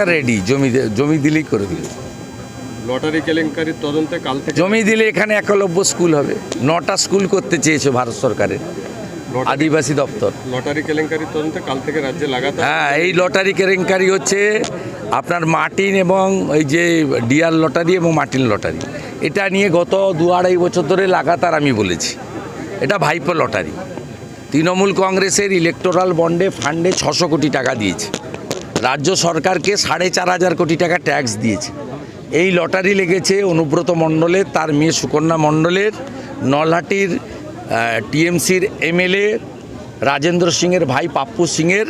Ready জমি জমি দিলেই করে দিবে। লটারি কেলেঙ্কারির তদন্তে কাল থেকে জমি দিলে এখানে একলব্য স্কুল হবে। নটা স্কুল করতে চেয়েছে ভারত সরকারের আদিবাসী দপ্তর। লটারি কেলেঙ্কারির তদন্তে কাল থেকে রাজ্যে লাগাতে হ্যাঁ এই লটারি কেলেঙ্কারি হচ্ছে আপনার মার্টিন এবং এই যে ডিয়ার লটারি এবং মার্টিন লটারি। এটা নিয়ে গত দু আড়াই বছর ধরে লাগাতার আমি বলেছি। এটা ভাইপো লটারি। তৃণমূল কংগ্রেসের ইলেকটোরাল বন্ডে ফান্ডে ছশো কোটি টাকা দিয়েছে। রাজ্য সরকারকে সাড়ে চার হাজার কোটি টাকা ট্যাক্স দিয়েছে। এই লটারি লেগেছে অনুব্রত মণ্ডলের, তার মেয়ে সুকন্যা মণ্ডলের, নলহাটির টিএমসির এমএলএ, রাজেন্দ্র সিংয়ের ভাই পাপ্পু সিংয়ের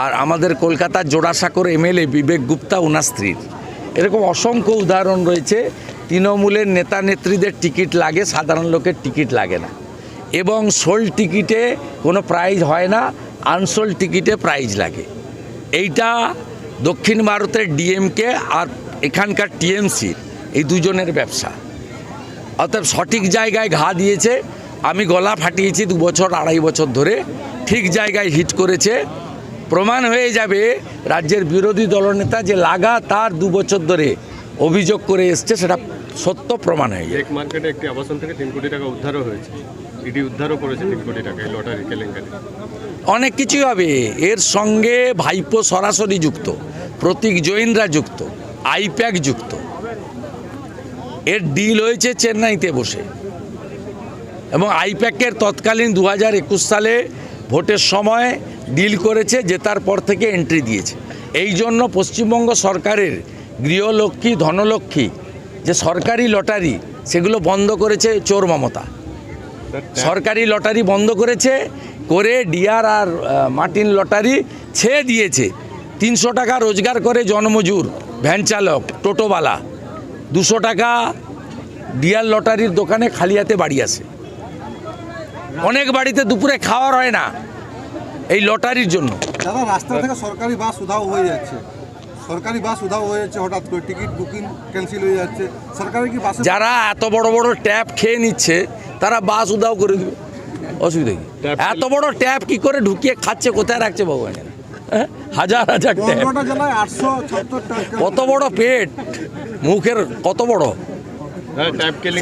আর আমাদের কলকাতার জোড়াসাঁকোর এমএলএ বিবেক গুপ্তা ওনার স্ত্রীর। এরকম অসংখ্য উদাহরণ রয়েছে। তৃণমূলের নেতা নেত্রীদের টিকিট লাগে, সাধারণ লোকের টিকিট লাগে না। এবং সোল টিকিটে কোনো প্রাইজ হয় না আনসোল্ড টিকিটে প্রাইজ লাগে। এইটা দক্ষিণ ভারতের ডিএমকে আর এখানকার টিএমসির এই দুজনের ব্যবসা। অর্থাৎ সঠিক জায়গায় ঘা দিয়েছে, আমি গলা ফাটিয়েছি দু বছর, আড়াই বছর ধরে, ঠিক জায়গায় হিট করেছে। প্রমাণ হয়ে যাবে, রাজ্যের বিরোধী দলনেতা যে লাগাতার দু বছর ধরে অভিযোগ করে এসছে, সেটা সত্য প্রমাণ হয়ে এক মার্কেটে একটি আবাসন থেকে তিন কোটি টাকা উদ্ধারও হয়েছে। অনেক কিছুই হবে। এর সঙ্গে ভাইপো সরাসরি যুক্ত, প্রতীক জৈনরা যুক্ত, আইপ্যাক যুক্ত। এর ডিল হয়েছে চেন্নাইতে বসে। এবং আইপ্যাকের তৎকালীন দু হাজার একুশ সালে ভোটের সময় ডিল করেছে জেতার পর থেকে এন্ট্রি দিয়েছে। এই জন্য পশ্চিমবঙ্গ সরকারের গৃহলক্ষ্মী, ধনলক্ষ্মী যে সরকারি লটারি, সেগুলো বন্ধ করেছে চোর মমতা। সরকারি লটারি বন্ধ করেছে করে ডিআর আর মার্টিন লটারি ছেড়ে দিয়েছে। তিনশো টাকা রোজগার করে জনমজুর ভ্যান চালক টোটোওয়ালা। দুশো টাকা ডিআর লটারির দোকানে খালি হাতে বাড়ি আসে অনেক বাড়িতে দুপুরে খাওয়ার হয় না এই লটারির জন্য। দাদা রাস্তা থেকে সরকারি বাস উধাও হয়ে যাচ্ছে। সরকারি বাস উধাও হয়ে যাচ্ছে হঠাৎ করে টিকিট বুকিং ক্যান্সেল হয়ে যাচ্ছে। সরকারি কি বাসে যারা এত বড় বড় ট্যাপ খেয়ে নিচ্ছে তারা বাস উদাও করে দেবে। অসুবিধা কি? এত বড় ট্যাপ কি করে ঢুকিয়ে খাচ্ছে কোথায় রাখছে ভগবান হ্যাঁ? হাজার হাজার ট্যাপ কত বড় পেট? মুখের কত বড়? হ্যাঁ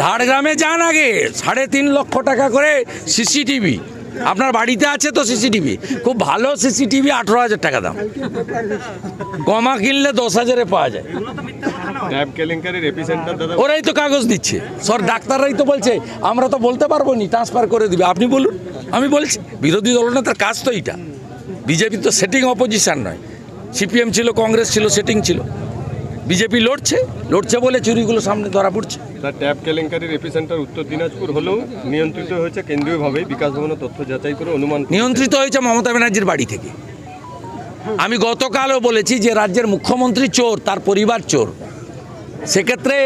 ঝাড়গ্রামে যান আগে। সাড়ে তিন লক্ষ টাকা করে সিসিটিভি আপনার বাড়িতে আছে তো সিসিটিভি খুব ভালো সিসিটিভি আঠেরো হাজার টাকা দাম। কমা কিনলে দশ হাজারে পাওয়া যায়। ট্যাপ কেলেঙ্কারির এপিসেন্টার দাদা ওরাই তো কাগজ দিচ্ছে। সর ডাক্তাররাই তো বলছে আমরা তো বলতে পারব নি ট্রান্সফার করে দিবে। আপনি বলুন আমি বলছি বিরোধী দলনেতার কাজ তো এইটা। বিজেপি তো সেটিং অপোজিশন নয়। সিপিএম ছিল কংগ্রেস ছিল সেটিং ছিল। বিজেপি লড়ছে লড়ছে বলে চুরিগুলো সামনে ধরা পড়ছে। তার ট্যাপ কেলেঙ্কারির এপিসেন্টার উত্তর দিনাজপুর হলেও নিয়ন্ত্রিত হয়েছে কেন্দ্রীয়ভাবে বিকাশ ভবনের তথ্য যাচাই করে অনুমান নিয়ন্ত্রিত হয়েছে মমতা ব্যানার্জির বাড়ি থেকে। আমি গতকালও বলেছি যে রাজ্যের মুখ্যমন্ত্রী চোর তার পরিবার চোর। সেক্ষেত্রে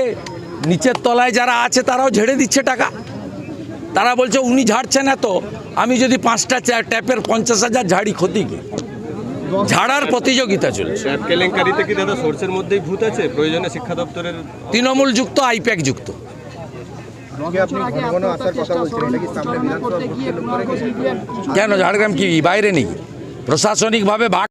নিচের তলায় যারা আছে তারাও ঝেড়ে দিচ্ছে টাকা। তারা বলছে উনি ঝাড়ছেন এত আমি যদি পাঁচটা ট্যাপের পঞ্চাশ হাজার ঝাড়ি ক্ষতি কি ঝাড়ার প্রতিযোগিতা চলছে। ট্যাপ কেলেঙ্কারিতে কি দাদা সোর্সের মধ্যেই ভূত আছে? প্রয়োজনে শিক্ষা দপ্তরের তৃণমূল যুক্ত আইপ্যাক যুক্ত। কেন ঝাড়গ্রাম কি বাইরে নেই প্রশাসনিকভাবে ভাগ